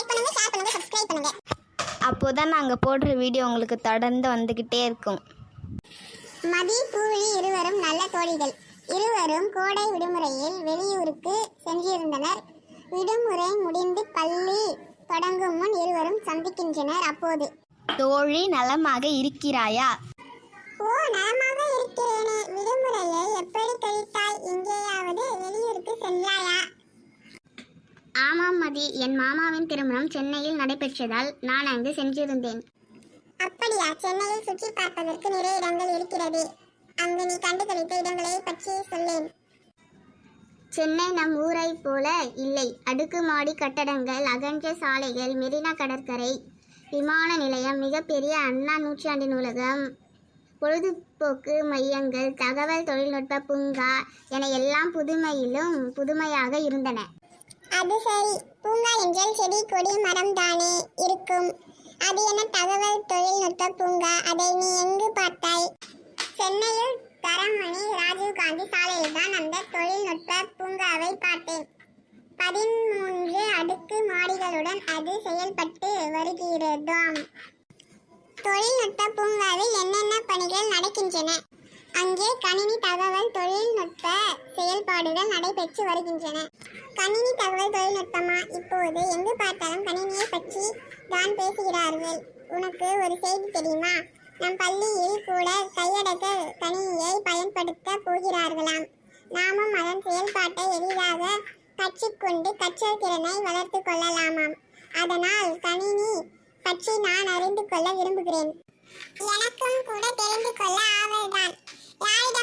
Like பண்ணுங்க share பண்ணுங்க subscribe பண்ணுங்க. அப்போ தான் நாங்கள் போடுற வீடியோ உங்களுக்கு தொடர்ந்து வந்துக்கிட்டே இருக்கும். மதி பூவிழி இருவரும் நல்ல தோழிகள். இருவரும் கோடை விடுமுறையில் வெளியூருக்கு சென்றிருந்தனர். விடுமுறை முடிந்து பள்ளி தொடங்கும் முன் இருவரும் சந்திக்கின்றனர் அப்போது. தோழி நலமாக இருக்கிறாயா? ஓ நலமாக இருக்கிறேனே. விடுமுறையை எப்படி ஆமாம் மதி என் மாமாவின் திருமணம் சென்னையில் நடைபெற்றதால் நான் அங்கு சென்றிருந்தேன். அப்படியா? சென்னையில் சுற்றி பார்ப்பதற்கு நிறைய இடங்கள் இருக்கிறது. அங்கு நீ கண்டுகளித்த இடங்களை பற்றி சொல்லேன். சென்னை நம் ஊரைப் போல இல்லை. அடுக்குமாடி கட்டடங்கள் அகன்ற சாலைகள் மெரினா கடற்கரை விமான நிலையம் மிகப்பெரிய அண்ணா நூற்றாண்டு நூலகம் பொழுதுபோக்கு மையங்கள் தகவல் தொழில்நுட்ப பூங்கா என எல்லாம் புதுமையிலும் புதுமையாக இருந்தன. அது சரி. பூங்கா என்றால் செடி கொடி மரம் தானே இருக்கும். அது என்ன தகவல் தொழில்நுட்ப பூங்கா. அதை நீ எங்கு பார்த்தாய்? சென்னையில் தரமணி ராஜீவ்காந்தி சாலையில் தான் அந்த தொழில்நுட்ப பூங்காவை பார்த்தேன். பதிமூன்று அடுக்கு மாடிகளுடன் அது செயல்பட்டு வருகிறதாம். தொழில்நுட்ப பூங்காவில் என்னென்ன பணிகள் நடக்கின்றன? அங்கே கணினி தகவல் தொழில்நுட்ப செயல்பாடுகள் நடைபெற்று வருகின்றன. கணினி தகவல் தொழில்நுட்பமா? இப்போது எங்கு பார்த்தாலும் கணினியை பற்றி தான் பேசுகிறார்கள். உனக்கு ஒரு செய்தி தெரியுமா? நம் பள்ளியில் கூட கையடக்க கணினியை பயன்படுத்த போகிறார்களாம். நாமும் அதன் செயல்பாட்டை எளிதாக கற்றுக்கொண்டு கற்றல் திறனை வளர்த்து கொள்ளலாமாம். அதனால் கணினி பற்றி நான் அறிந்து கொள்ள விரும்புகிறேன். எனக்கும் கூட தெரிந்து கொள்ள ஆவல்தான். யாரிடம்